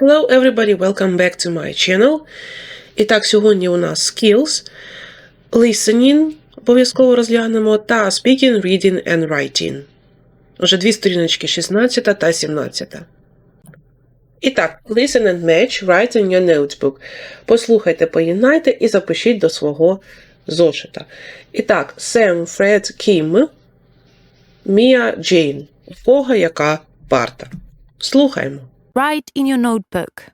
Hello everybody, welcome back to my channel. І так, сьогодні у нас skills, listening, обов'язково розглянемо, та speaking, reading and writing. Уже дві сторіночки 16 та 17. І так, listen and match, write in your notebook. Послухайте, поєднайте і запишіть до свого зошита. І так, Sam, Фред, Кім, Мія, Джейн. У кого яка парта? Слухаємо. Write in your notebook.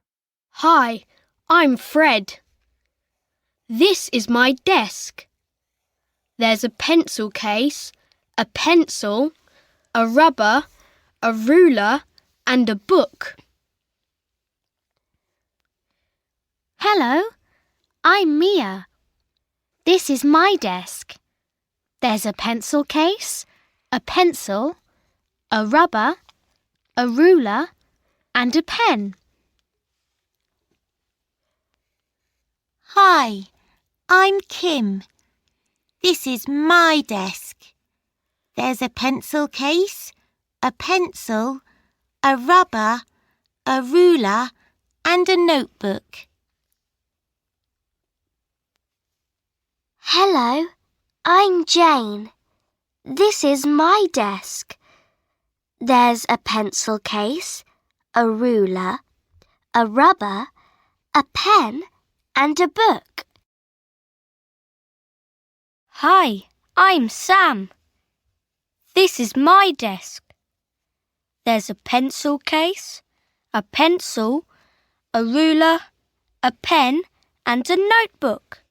Hi, I'm Fred. This is my desk. There's a pencil case, a pencil, a rubber, a ruler, and a book. Hello, I'm Mia. This is my desk. There's a pencil case, a pencil, a rubber, a ruler, and a pen. Hi, I'm Kim. This is my desk. There's a pencil case, a pencil, a rubber, a ruler, and a notebook. Hello, I'm Jane. This is my desk. There's a pencil case, a ruler, a rubber, a pen, and a book. Hi, I'm Sam. This is my desk. There's a pencil case, a pencil, a ruler, a pen, and a notebook.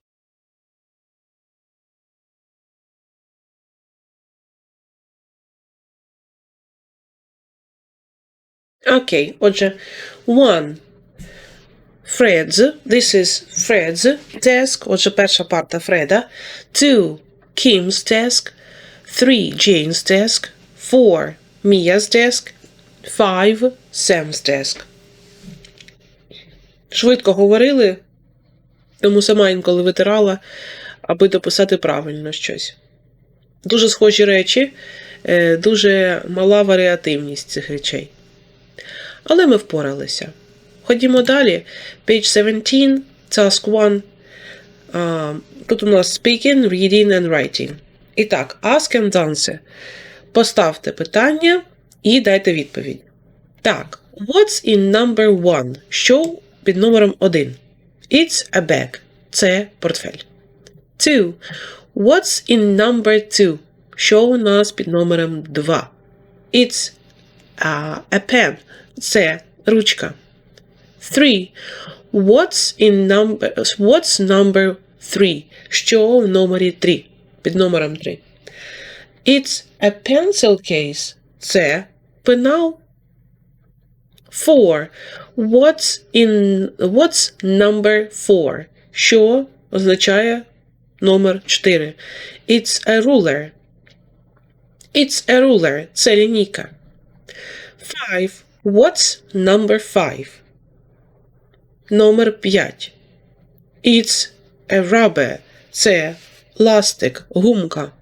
Окей, отже, one. Fred's. This is Fred's desk. Отже, перша парта Фреда. Two. Kim's desk. Three. Jane's desk. Four. Mia's desk. Five. Sam's desk. Швидко говорили, тому сама інколи витирала, аби дописати правильно щось. Дуже схожі речі, е, дуже мала варіативність цих речей. Але ми впоралися. Ходімо далі. Page 17, task 1. А, Тут у нас speaking, reading and writing. І так, ask and answer. Поставте питання і дайте відповідь. Так, what's in number one? Що під номером 1? It's a bag. Це портфель. Two. What's in number two? Що у нас під номером 2? It's a, a pen. Це ручка. Three. What's in number What's number three? Що в номері 3? Під номером 3. It's a pencil case. Це пенал. Four. What's in What's number four? Що означає номер 4? It's a ruler. It's a ruler. Це лінійка. Five. What's number five? Номер 5. It's a rubber. Це ластик, гумка.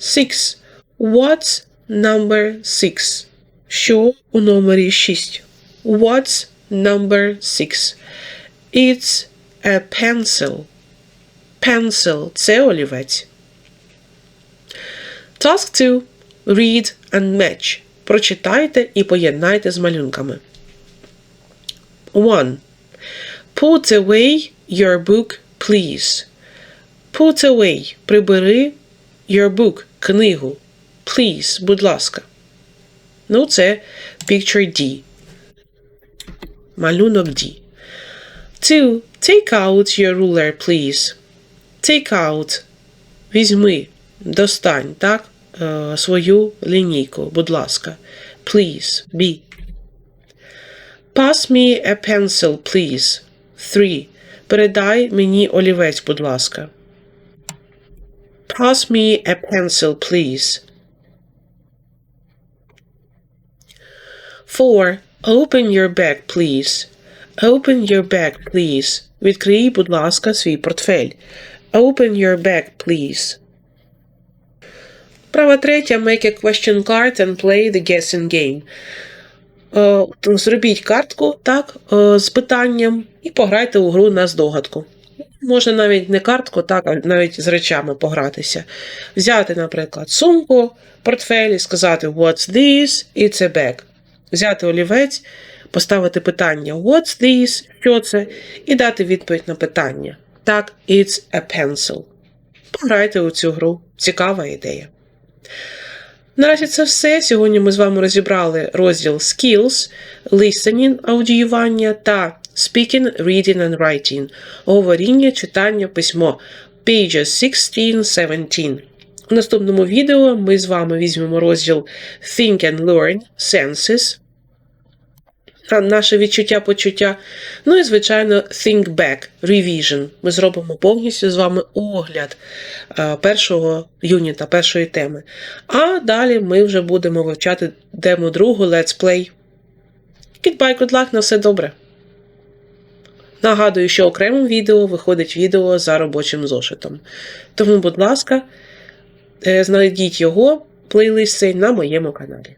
Six. What's number six? Що у номері 6? What's number six? It's a pencil. Pencil – це олівець. Task 2. Read and match. Прочитайте і поєднайте з малюнками. 1. Put away your book, please. Put away. Прибери your book. Книгу. Please, будь ласка. Ну, це picture D. Малюнок D. 2. Take out your ruler, please. Take out. Візьми. Достань, так? Е, свою лінійку, будь ласка. Please, be. Pass me a pencil, please. 3. Передай мені олівець, будь ласка. Pass me a pencil, please. 4. Open your bag, please. Open your bag, please. Відкрий, будь ласка, свій портфель. Open your bag, please. Права третя. Make a question card and play the guessing game. Е, Зробіть картку так, е, з питанням і пограйте у гру на здогадку. Можна навіть не картку, так, а навіть з речами погратися. Взяти, наприклад, сумку, портфель і сказати What's this? It's a bag. Взяти олівець, поставити питання What's this? Що це? І дати відповідь на питання. Так, it's a pencil. Пограйте у цю гру. Цікава ідея. Наразі це все. Сьогодні ми з вами розібрали розділ Skills, Listening, аудіювання та Speaking, Reading and Writing, говоріння, читання, письмо, pages 16-17. В наступному відео ми з вами візьмемо розділ Think and Learn, Senses, наше відчуття, почуття. Ну і, звичайно, Think Back, Revision. Ми зробимо повністю з вами огляд е, першого юніта, першої теми. А далі ми вже будемо вивчати демо другу Let's Play. Goodbye, good luck, на все добре. Нагадую, що окремим відео виходить відео за робочим зошитом. Тому, будь ласка, е, знайдіть його плейлист цей на моєму каналі.